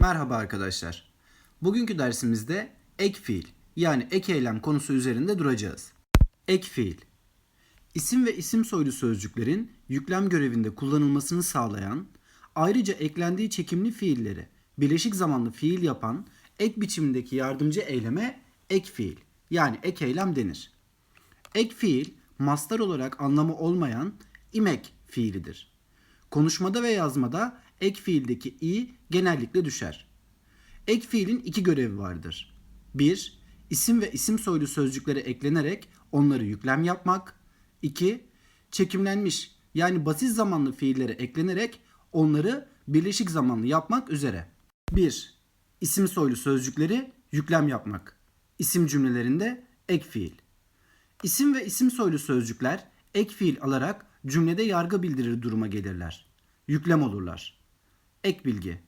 Merhaba arkadaşlar. Bugünkü dersimizde ek fiil yani ek eylem konusu üzerinde duracağız. Ek fiil İsim ve isim soylu sözcüklerin yüklem görevinde kullanılmasını sağlayan, ayrıca eklendiği çekimli fiilleri bileşik zamanlı fiil yapan ek biçimindeki yardımcı eyleme ek fiil yani ek eylem denir. Ek fiil mastar olarak anlamı olmayan imek fiilidir. Konuşmada ve yazmada ek fiildeki i genellikle düşer. Ek fiilin iki görevi vardır. 1. İsim ve isim soylu sözcüklere eklenerek onları yüklem yapmak. 2. Çekimlenmiş yani basit zamanlı fiillere eklenerek onları birleşik zamanlı yapmak üzere. 1. İsim soylu sözcükleri yüklem yapmak. İsim cümlelerinde ek fiil. İsim ve isim soylu sözcükler ek fiil alarak cümlede yargı bildirir duruma gelirler. Yüklem olurlar. Ek bilgi.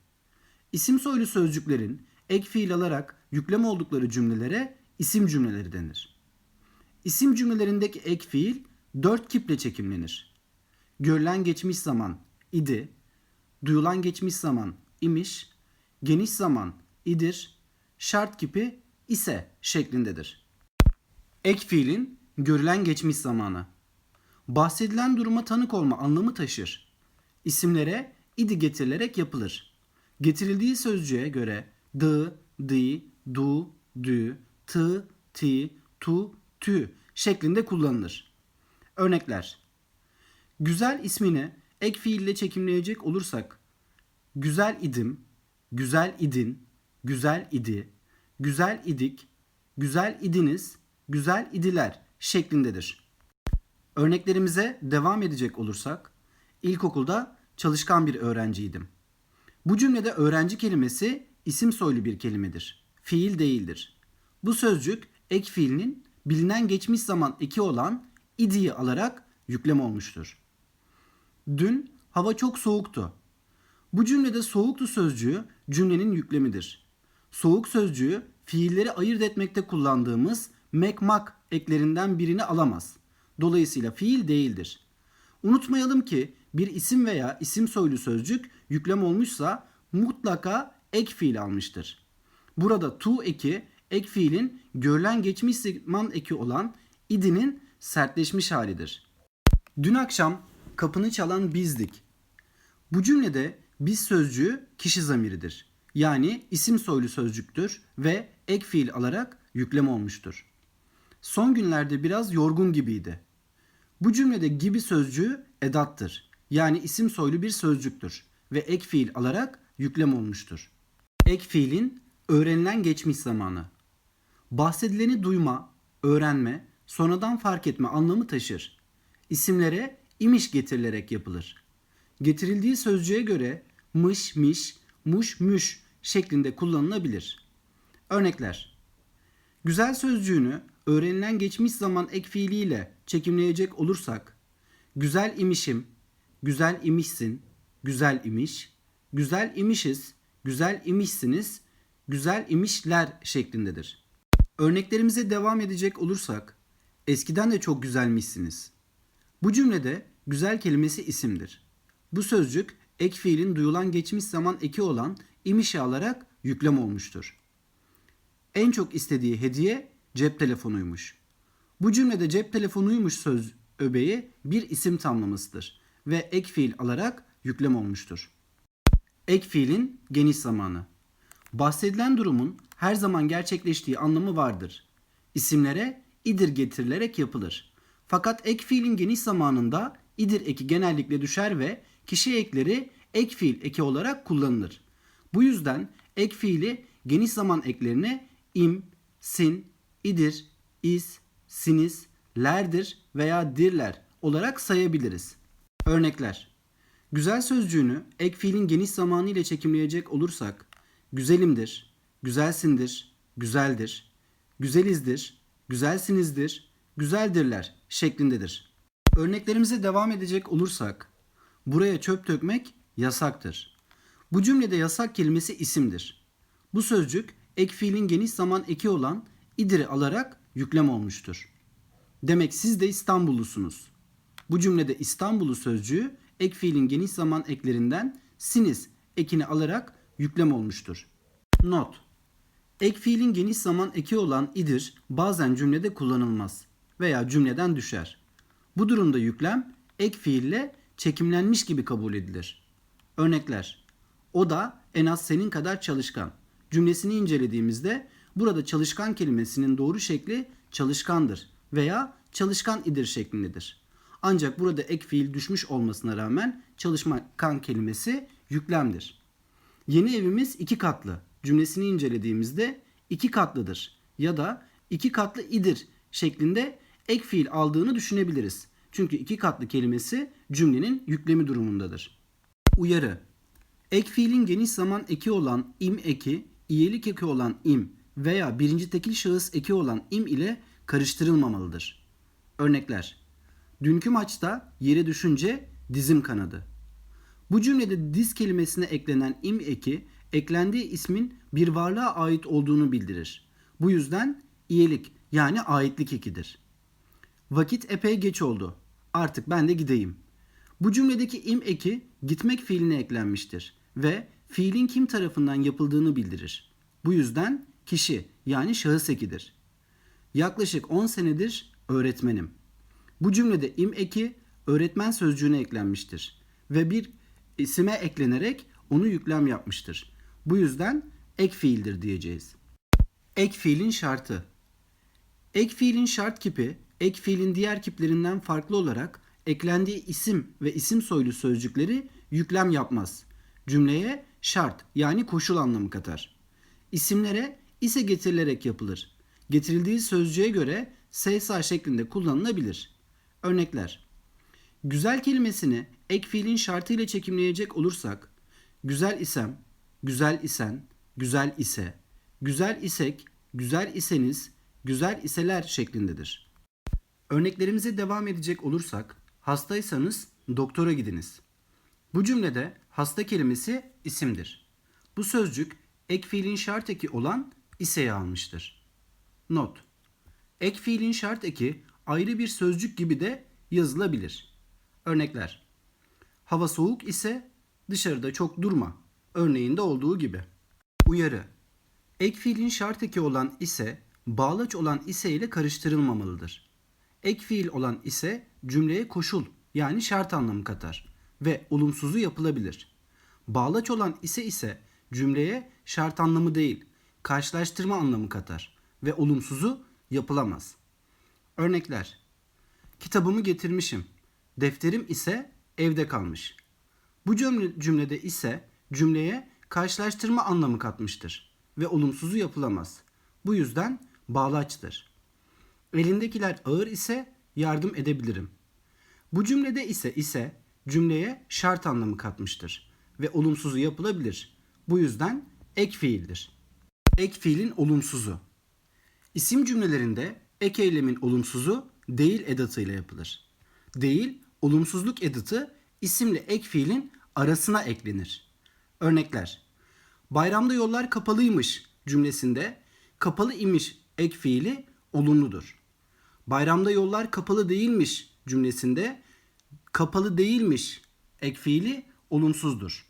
İsim soylu sözcüklerin ek fiil alarak yüklem oldukları cümlelere isim cümleleri denir. İsim cümlelerindeki ek fiil dört kiple çekimlenir. Görülen geçmiş zaman idi, duyulan geçmiş zaman imiş, geniş zaman idir, şart kipi ise şeklindedir. Ek fiilin görülen geçmiş zamanı. Bahsedilen duruma tanık olma anlamı taşır. İsimlere idi getirilerek yapılır. Getirildiği sözcüğe göre dı, di, du, dü, tı, ti, tu, tü şeklinde kullanılır. Örnekler. Güzel ismini ek fiille çekimleyecek olursak güzel idim, güzel idin, güzel idi, güzel idik, güzel idiniz, güzel idiler şeklindedir. Örneklerimize devam edecek olursak ilkokulda çalışkan bir öğrenciydim. Bu cümlede öğrenci kelimesi isim soylu bir kelimedir. Fiil değildir. Bu sözcük ek fiilinin bilinen geçmiş zaman eki olan idiyi alarak yüklem olmuştur. Dün hava çok soğuktu. Bu cümlede soğuktu sözcüğü cümlenin yüklemidir. Soğuk sözcüğü fiilleri ayırt etmekte kullandığımız mek mak eklerinden birini alamaz. Dolayısıyla fiil değildir. Unutmayalım ki bir isim veya isim soylu sözcük yüklem olmuşsa mutlaka ek fiil almıştır. Burada to eki ek fiilin görülen geçmiş zaman eki olan idinin sertleşmiş halidir. Dün akşam kapını çalan bizdik. Bu cümlede biz sözcüğü kişi zamiridir. Yani isim soylu sözcüktür ve ek fiil alarak yüklem olmuştur. Son günlerde biraz yorgun gibiydi. Bu cümlede gibi sözcüğü edattır. Yani isim soylu bir sözcüktür ve ek fiil alarak yüklem olmuştur. Ek fiilin öğrenilen geçmiş zamanı. Bahsedileni duyma, öğrenme, sonradan fark etme anlamı taşır. İsimlere imiş getirilerek yapılır. Getirildiği sözcüğe göre mış, miş, muş, müş şeklinde kullanılabilir. Örnekler. Güzel sözcüğünü öğrenilen geçmiş zaman ek fiiliyle çekimleyecek olursak güzel imişim, güzel imişsin, güzel imiş, güzel imişiz, güzel imişsiniz, güzel imişler şeklindedir. Örneklerimize devam edecek olursak eskiden de çok güzelmişsiniz. Bu cümlede güzel kelimesi isimdir. Bu sözcük ek fiilin duyulan geçmiş zaman eki olan imişi alarak yüklem olmuştur. En çok istediği hediye cep telefonuymuş. Bu cümlede cep telefonuymuş söz öbeği bir isim tamlamasıdır ve ek fiil alarak yüklem olmuştur. Ek fiilin geniş zamanı. Bahsedilen durumun her zaman gerçekleştiği anlamı vardır. İsimlere idir getirilerek yapılır. Fakat ek fiilin geniş zamanında idir eki genellikle düşer ve kişi ekleri ek fiil eki olarak kullanılır. Bu yüzden ek fiili geniş zaman eklerine im, sin, idir, is, siniz, lerdir veya dirler olarak sayabiliriz. Örnekler. Güzel sözcüğünü ek fiilin geniş zamanı ile çekimleyecek olursak güzelimdir, güzelsindir, güzeldir, güzelizdir, güzelsinizdir, güzeldirler şeklindedir. Örneklerimize devam edecek olursak buraya çöp dökmek yasaktır. Bu cümlede yasak kelimesi isimdir. Bu sözcük ek fiilin geniş zaman eki olan idiri alarak yüklem olmuştur. Demek siz de İstanbullusunuz. Bu cümlede İstanbullu sözcüğü ek fiilin geniş zaman eklerinden siniz ekini alarak yüklem olmuştur. Not Ek fiilin geniş zaman eki olan idir bazen cümlede kullanılmaz veya cümleden düşer. Bu durumda yüklem ek fiille çekimlenmiş gibi kabul edilir. Örnekler O da en az senin kadar çalışkan. Cümlesini incelediğimizde burada çalışkan kelimesinin doğru şekli çalışkandır veya çalışkan idir şeklindedir. Ancak burada ek fiil düşmüş olmasına rağmen çalışkan kelimesi yüklemdir. Yeni evimiz iki katlı cümlesini incelediğimizde iki katlıdır ya da iki katlı idir şeklinde ek fiil aldığını düşünebiliriz. Çünkü iki katlı kelimesi cümlenin yüklemi durumundadır. Uyarı Ek fiilin geniş zaman eki olan im eki, iyelik eki olan im veya birinci tekil şahıs eki olan im ile karıştırılmamalıdır. Örnekler Dünkü maçta yere düşünce dizim kanadı. Bu cümlede diz kelimesine eklenen im eki eklendiği ismin bir varlığa ait olduğunu bildirir. Bu yüzden iyelik yani aitlik ekidir. Vakit epey geç oldu. Artık ben de gideyim. Bu cümledeki im eki gitmek fiiline eklenmiştir ve fiilin kim tarafından yapıldığını bildirir. Bu yüzden kişi yani şahıs ekidir. Yaklaşık 10 senedir öğretmenim. Bu cümlede im eki öğretmen sözcüğüne eklenmiştir ve bir isime eklenerek onu yüklem yapmıştır. Bu yüzden ek fiildir diyeceğiz. Ek fiilin şartı. Ek fiilin şart kipi ek fiilin diğer kiplerinden farklı olarak eklendiği isim ve isim soylu sözcükleri yüklem yapmaz. Cümleye şart yani koşul anlamı katar. İsimlere ise getirilerek yapılır. Getirildiği sözcüğe göre SSA şeklinde kullanılabilir. Örnekler. Güzel kelimesini ek fiilin şartı ile çekimleyecek olursak güzel isem, güzel isen, güzel ise, güzel isek, güzel iseniz, güzel iseler şeklindedir. Örneklerimize devam edecek olursak hastaysanız doktora gidiniz. Bu cümlede hasta kelimesi isimdir. Bu sözcük ek fiilin şart eki olan iseyi almıştır. Not. Ek fiilin şart eki ayrı bir sözcük gibi de yazılabilir. Örnekler. Hava soğuk ise dışarıda çok durma. Örneğinde olduğu gibi. Uyarı. Ek fiilin şart eki olan ise bağlaç olan ise ile karıştırılmamalıdır. Ek fiil olan ise cümleye koşul yani şart anlamı katar ve olumsuzu yapılabilir. Bağlaç olan ise ise cümleye şart anlamı değil, karşılaştırma anlamı katar ve olumsuzu yapılamaz. Örnekler. Kitabımı getirmişim. Defterim ise evde kalmış. Bu cümle, cümlede ise cümleye karşılaştırma anlamı katmıştır ve olumsuzu yapılamaz. Bu yüzden bağlaçtır. Elindekiler ağır ise yardım edebilirim. Bu cümlede ise ise cümleye şart anlamı katmıştır ve olumsuzu yapılabilir. Bu yüzden ek fiildir. Ek fiilin olumsuzu. İsim cümlelerinde ek eylemin olumsuzu değil edatıyla yapılır. Değil, olumsuzluk edatı isimle ek fiilin arasına eklenir. Örnekler. Bayramda yollar kapalıymış cümlesinde kapalı imiş ek fiili olumludur. Bayramda yollar kapalı değilmiş cümlesinde kapalı değilmiş ek fiili olumsuzdur.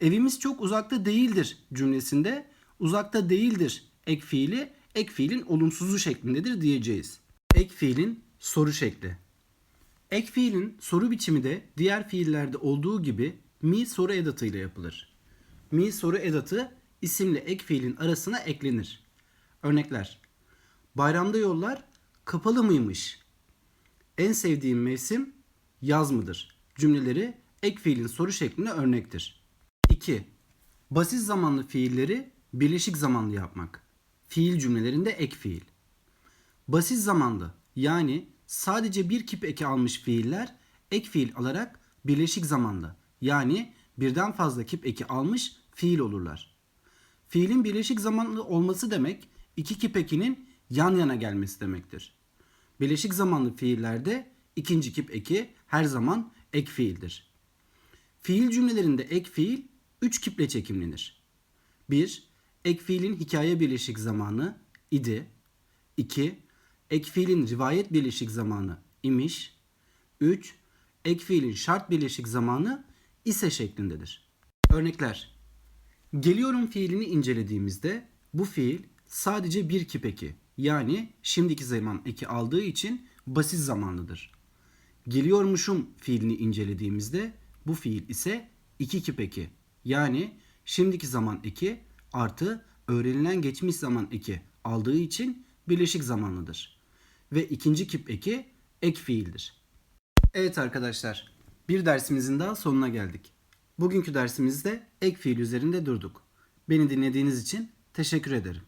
Evimiz çok uzakta değildir cümlesinde uzakta değildir ek fiili ek fiilin olumsuzu şeklindedir diyeceğiz. Ek fiilin soru şekli. Ek fiilin soru biçimi de diğer fiillerde olduğu gibi mi soru edatıyla yapılır. Mi soru edatı isimle ek fiilin arasına eklenir. Örnekler. Bayramda yollar kapalı mıymış? En sevdiğim mevsim yaz mıdır? Cümleleri ek fiilin soru şekline örnektir. 2. Basit zamanlı fiilleri birleşik zamanlı yapmak. Fiil cümlelerinde ek fiil. Basit zamanlı yani sadece bir kip eki almış fiiller ek fiil alarak birleşik zamanlı yani birden fazla kip eki almış fiil olurlar. Fiilin birleşik zamanlı olması demek iki kip ekinin yan yana gelmesi demektir. Birleşik zamanlı fiillerde ikinci kip eki her zaman ek fiildir. Fiil cümlelerinde ek fiil 3 kiple çekimlenir. 1. Ek fiilin hikaye birleşik zamanı idi. 2. Ek fiilin rivayet birleşik zamanı imiş. 3. Ek fiilin şart birleşik zamanı ise şeklindedir. Örnekler. Geliyorum fiilini incelediğimizde bu fiil sadece bir kip eki yani şimdiki zaman eki aldığı için basit zamanlıdır. Geliyormuşum fiilini incelediğimizde bu fiil ise iki kip eki yani şimdiki zaman eki artı öğrenilen geçmiş zaman eki aldığı için birleşik zamanlıdır. Ve ikinci kip eki ek fiildir. Evet arkadaşlar, bir dersimizin daha sonuna geldik. Bugünkü dersimizde ek fiil üzerinde durduk. Beni dinlediğiniz için teşekkür ederim.